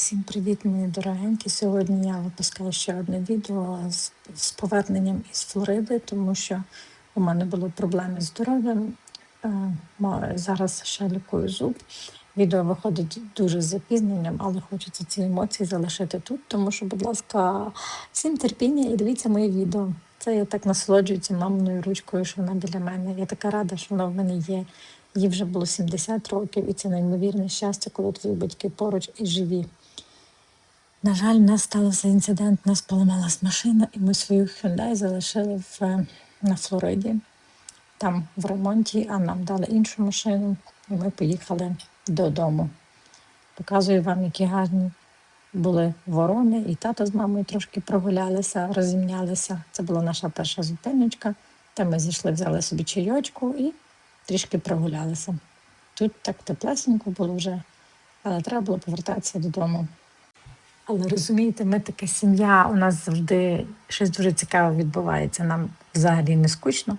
Всім привіт, мої дорогенькі. Сьогодні я випускаю ще одне відео з, з поверненням із Флориди, тому що у мене були проблеми з здоров'ям. Е, Зараз ще лікую зуб. Відео виходить дуже з запізненням, але хочеться ці емоції залишити тут, тому що, будь ласка, всім терпіння і дивіться моє відео. Це я так насолоджуюся маминою ручкою, що вона біля мене. Я така рада, що вона в мене є. Їй вже було 70 років, і це неймовірне щастя, коли твої батьки поруч і живі. На жаль, в нас стався інцидент, нас поламалась машина, і ми свою Hyundai залишили в, е, на Флориді, там в ремонті, а нам дали іншу машину, і ми поїхали додому. Показую вам, які гарні були ворони, і тато з мамою трошки прогулялися, розімнялися. Це була наша перша зупиночка. Там ми зійшли, взяли собі чайочку і трішки прогулялися. Тут так теплесенько було вже, але треба було повертатися додому. Але розумієте, ми така сім'я, у нас завжди щось дуже цікаве відбувається. Нам взагалі не скучно.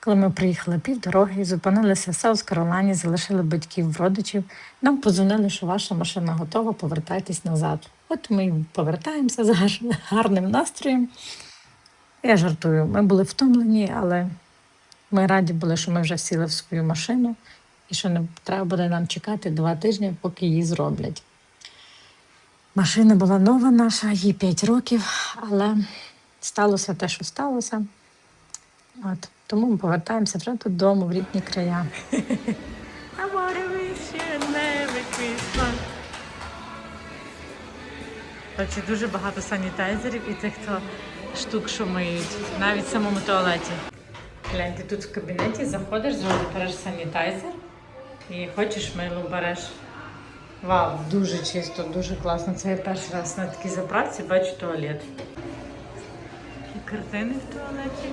Коли ми приїхали півдороги, зупинилися в Саус Каролані, залишили батьків родичів, нам подзвонили, що ваша машина готова, повертайтесь назад. От ми повертаємося з гарним настроєм. Я жартую, ми були втомлені, але ми раді були, що ми вже сіли в свою машину і що не треба буде нам чекати два тижні, поки її зроблять. Машина була нова наша, їй 5 років, але сталося те, що сталося. От. Тому ми повертаємося вже додому, в рідні края. Коротше, дуже багато санітайзерів і тих, хто штук, що миють, навіть в самому туалеті. Глянь, ти тут в кабінеті заходиш, зразу береш санітайзер і хочеш мило береш. Вау, дуже чисто, дуже класно. Це я перший раз на такій заправці бачу туалет. І картини в туалеті.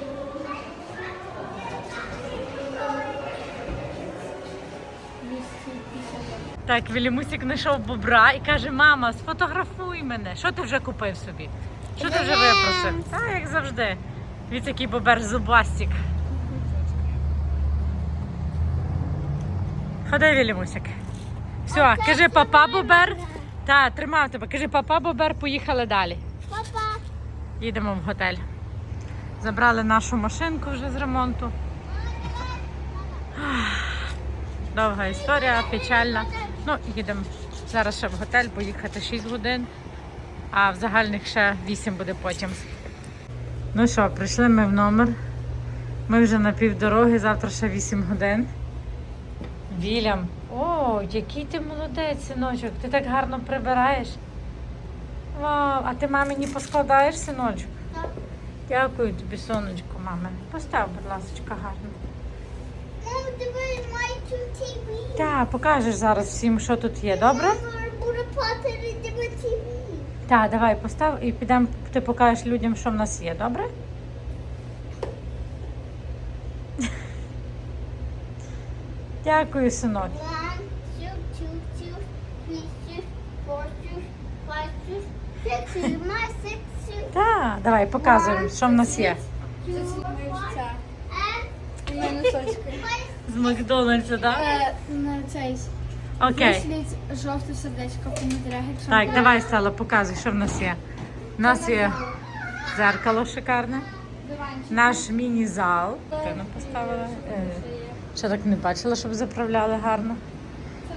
Так, Вілімусік знайшов бобра і каже: мама, сфотографуй мене. Що ти вже купив собі? Що ти вже випросив? А, як завжди. Від який бобер зубастик. Ходи, Вілімусік. Все, кажи папа бобер. Та, тримав тебе. Кажи папа бобер, поїхали далі. Папа. Їдемо в готель. Забрали нашу машинку вже з ремонту. Довга історія, печальна. Ну, їдемо зараз ще в готель, поїхати 6 годин, а в загальних ще 8 буде потім. Ну що, прийшли ми в номер. Ми вже на півдороги, завтра ще 8 годин. Вілям, о, який ти молодець, синочок, ти так гарно прибираєш. Вау, а ти мамі не поскладаєш, синочок? Так. Дякую тобі, сонечко, маме. Постав, будь ласка, гарно. Мам, дивись, two TV. Так, покажеш зараз всім, що тут є, добре? Мама буде платити TV. Так, давай постав і підемо, ти покажеш людям, що в нас є, добре? Six, two, Так, давай показуємо, що в нас є. З Макдональдса, так? Е, На цей Окей. жовте сердечко в коментарях, Так, давай, Стала, показуй, що в нас є. У нас є дзеркало шикарне, наш міні-зал. Ти нам поставила. Ще так не бачила, щоб заправляли гарно.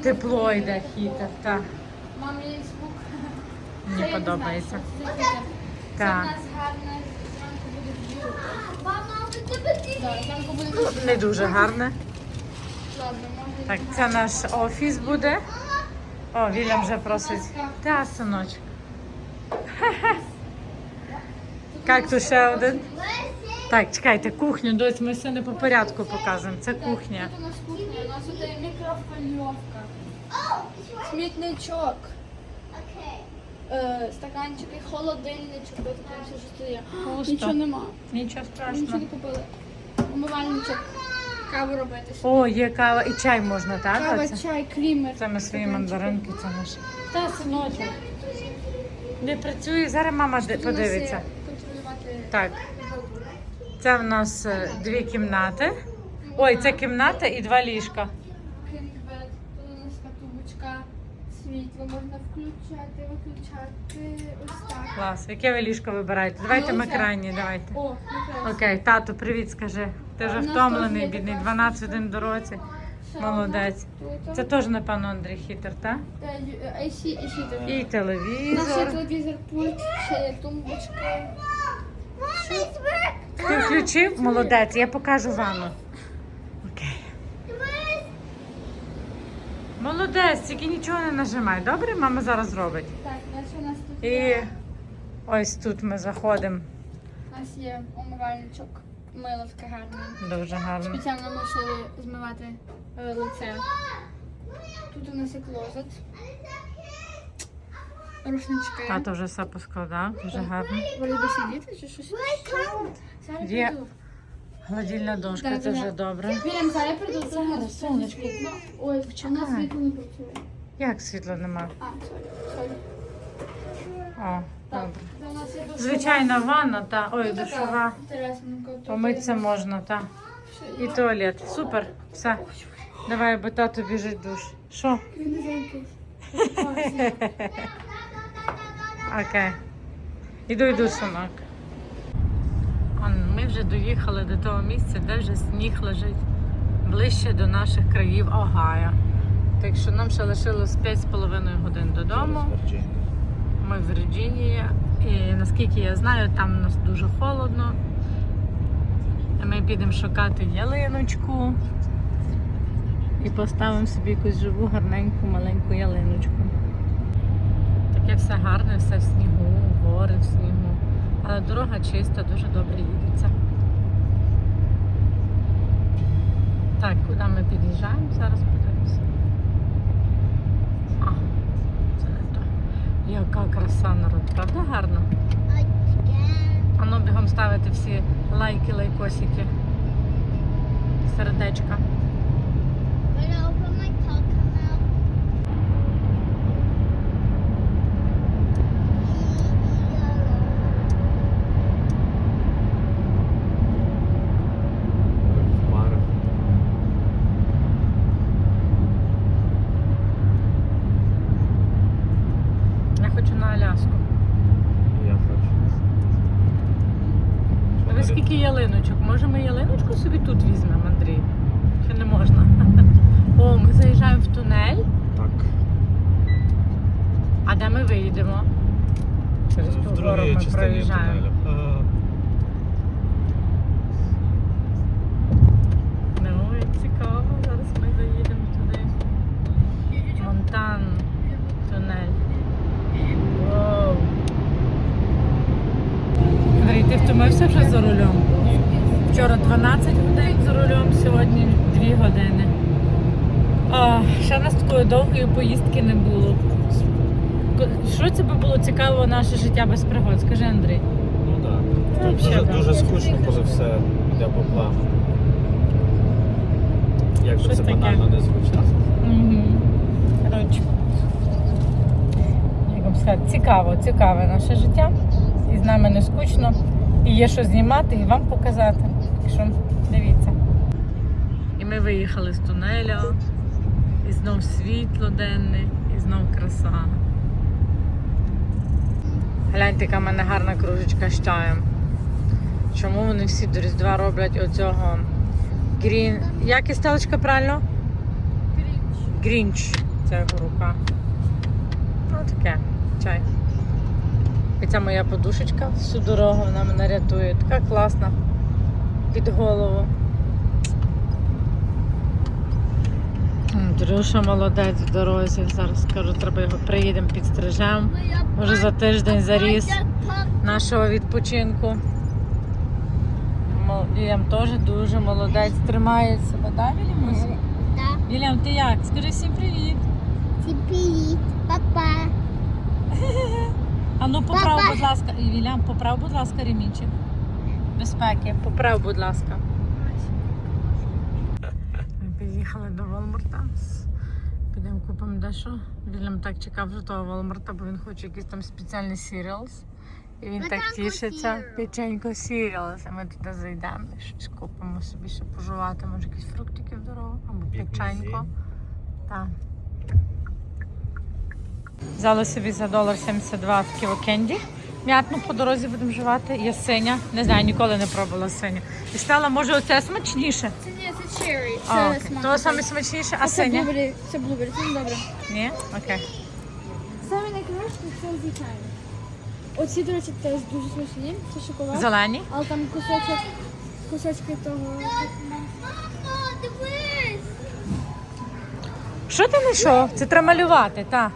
Тепло йде, хітер, так. Мамі звук. Мені подобається. це в нас гарне. Зранку буде тебе зранку буде не дуже гарне. Так, це наш офіс буде. О, Вільям вже просить. Та, синочок. Тут ще один? Так, чекайте, кухню, дось, ми все не по порядку показуємо. Це кухня. Тут у нас кухня, у нас тут є right. Смітничок. Е, стаканчики, холодильничок, все, що. Пусто. Нічого нема. Нічого Нічого страшного. не купили. Умивальничок. Каву робити. О, є кава і чай можна, так? Кава, Оце? чай, крімер. Це ми свої стаканчики. мандаринки, це наш. Та, синочок. Не працює, зараз мама де- Тут у нас є подивиться. Контролювати Так. Це в нас е, дві кімнати. Ой, це кімната і два ліжка. У нас світло можна включати, виключати. Ось так. Клас. Яке ви ліжко вибираєте? Давайте Ну, ми це. крайні, давайте. О, якраз. Окей, тату, привіт, скажи. Ти вже У нас втомлений, теж є бідний, така 12 один в дорозі. Ще Молодець. одна тут. Це теж, напевно, Андрій Хітер, так? Та, ю- AC, AC теж. І У нас є телевізор. телевізор, пульт, ще є тумбочка. Work. Ти включив? Молодець, я покажу ванну. Окей. Молодець, тільки нічого не нажимай. Добре, мама зараз зробить. Так, далі у нас тут І є, ось тут ми заходимо. у нас є умивальничок. Мило таке гарне. Дуже гарно. Спеціально мусили змивати е, лице. Тут у нас є клозет. Рушнички. Тато вже все поскладав, дуже гарно. Ви любите сидіти чи щось? Зараз Є. прийду. Гладільна дошка, це вже добре. Вірям, зараз прийду. Зараз, сонечко. Ой, у нас світло не працює. Як світла нема? А, сорі, сорі. О, Так, добре. у нас є душова. Звичайна ванна, та ой, Ну, така душова. Інтересненька. Тут Помитися можна, та. ще І є- туалет. Супер. Все. Давай, бо тато біжить в душ. Що? Він не. Класний. Окей. Іду, йду. Он, Ми вже доїхали до того місця, де вже сніг лежить ближче до наших країв Огайо. Так що нам ще лишилось 5,5 годин додому. Ми в Вірджинії. І наскільки я знаю, там у нас дуже холодно. Ми підемо шукати ялиночку і поставимо собі якусь живу, гарненьку, маленьку ялиночку. Таке все гарне, все в снігу, гори в снігу. Але дорога чиста, дуже добре їдеться. Так, куди ми під'їжджаємо? Зараз подивимося. А, це не то. Яка краса народ, правда гарно? Ну бігом ставити всі лайки, лайкосики. Сердечка. Wait, I'll open my tongue come out. Я хочу на Аляску. Я хочу. Ви скільки ялиночок? Може ми ялиночку собі тут візьмемо, Андрій? Чи не можна? О, ми заїжджаємо в тунель. Так. А виїдемо? Через В півгору другій ми частині проїжджаємо. тунелю. Ага. Ну, як цікаво, зараз ми заїдемо туди. Монтан, тунель. Воу. Андрій, ти втомився вже за рулем? Вчора 12 годин за рулем, сьогодні 2 години. А, ще в нас такої довгої поїздки не було. Що це би було цікаво наше життя без пригод? Скажи, Андрій. Ну так. Ну, Дуже, дуже скучно, коли все йде по плану. Як би це таке. банально не звучало. Угу. Коротше. Як вам сказати, цікаво, цікаве наше життя. І з нами не скучно. І є що знімати, і вам показати. Так що дивіться. І ми виїхали з тунеля. І знов світло денне, і знов краса. Гляньте, яка в мене гарна кружечка з чаєм. Чому вони всі до Різдва роблять оцього грін. Як і стелечка правильно? Грінч. Це його рука. Ну таке, чай. І ця моя подушечка всю дорогу вона мене рятує. Така класна. Під голову. М, Дрюша молодець в дорозі. Зараз кажу, треба його приїдемо, підстрижемо. Може за тиждень заріс нашого відпочинку. Вільям теж дуже молодець, тримає себе, так, Вільямусь? Да. Вільям, ти як? Скажи всім привіт. Привіт, папа. А ну поправ, будь ласка. Вільям, поправ, будь ласка, ремінчик. Безпеки. Поправ, будь ласка. Ми під'їхали до Волмарта. Підемо купимо дещо. Вільям так чекав вже того Волмарта, бо він хоче якийсь там спеціальний сіріалс. І він так тішиться. Печенько сіріалс. А ми туди зайдемо і щось купимо собі ще пожувати. Може якісь фруктики в дорогу або печенько. Так. Взяла собі за долар 72 кіло кенді. М'ятну по дорозі будемо вживати. Є синя. Не знаю, ніколи не пробувала синю. І стала, може, оце смачніше. Це ні, це черрі. Це окей. То саме смачніше, а Це синя? блубері. Це блубері, це не добре. Ні? Окей. Саме найкраще це звичайно. Оці, до речі, теж дуже смачні. Це шоколад. Зелені? Але там кусочок, кусочки того. Мамо, дивись! Що ти знайшов? Це треба малювати, так.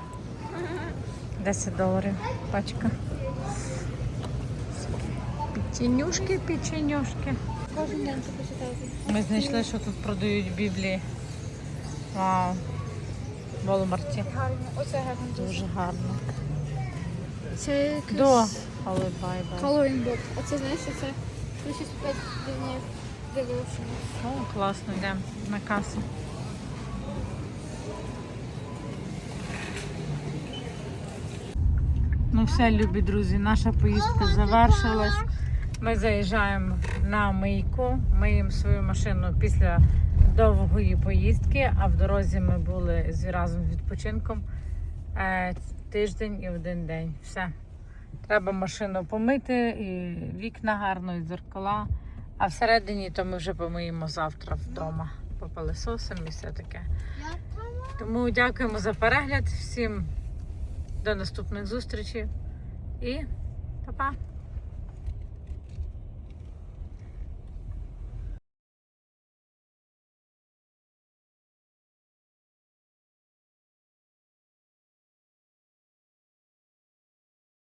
10 доларів пачка. Печенюшки, печенюшки. Кожен день це почитати. Ми знайшли, що тут продають біблії. Вау. В Walmart. Гарно. Оце гарно. Дуже гарно. Це якийсь До. Але бай-бай. coloring book. Оце, знаєш, це 35 днів devotion. О, класно, йдемо на касу. Ну все, любі друзі, наша поїздка завершилась. Ми заїжджаємо на мийку, миємо свою машину після довгої поїздки, а в дорозі ми були з разом з відпочинком е, тиждень і один день. Все. Треба машину помити, і вікна гарно, і дзеркала. А всередині то ми вже помиємо завтра вдома. Попилисосимо і все таке. Тому дякуємо за перегляд. Всім до наступних зустрічей і па-па!